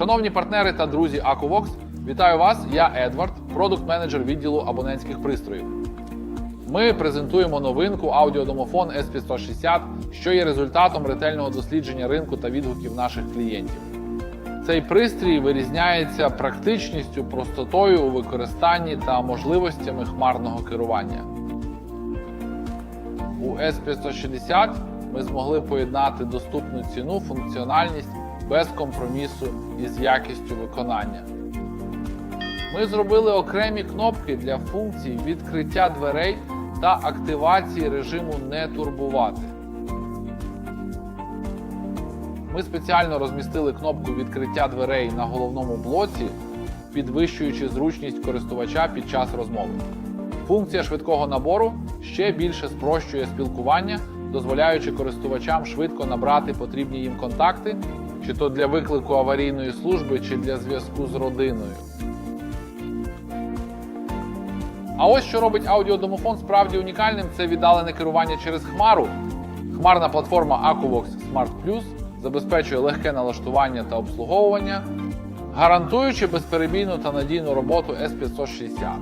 Шановні партнери та друзі Акувокс, вітаю вас! Я Едвард, продукт-менеджер відділу абонентських пристроїв. Ми презентуємо новинку аудіодомофон SP160, що є результатом ретельного дослідження ринку та відгуків наших клієнтів. Цей пристрій вирізняється практичністю, простотою у використанні та можливостями хмарного керування. У SP160 ми змогли поєднати доступну ціну, функціональність без компромісу із якістю виконання. Ми зробили окремі кнопки для функцій відкриття дверей та активації режиму не турбувати. Ми спеціально розмістили кнопку відкриття дверей на головному блоці, підвищуючи зручність користувача під час розмови. Функція швидкого набору ще більше спрощує спілкування, дозволяючи користувачам швидко набрати потрібні їм контакти, чи то для виклику аварійної служби, чи для зв'язку з родиною. А ось що робить аудіодомофон справді унікальним це віддалене керування через хмару. Хмарна платформа Aquavox Smart Plus забезпечує легке налаштування та обслуговування, гарантуючи безперебійну та надійну роботу S560.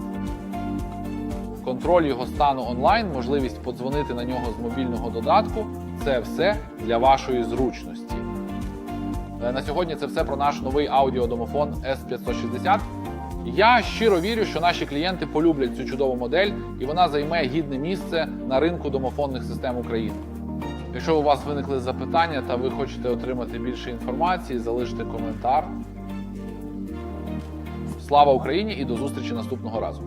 Контроль його стану онлайн, можливість подзвонити на нього з мобільного додатку це все для вашої зручності. Е, На сьогодні це все про наш новий аудіодомофон S560. Я щиро вірю, що наші клієнти полюблять цю чудову модель і вона займе гідне місце на ринку домофонних систем України. Якщо у вас виникли запитання та ви хочете отримати більше інформації, залиште коментар. Слава Україні і до зустрічі наступного разу!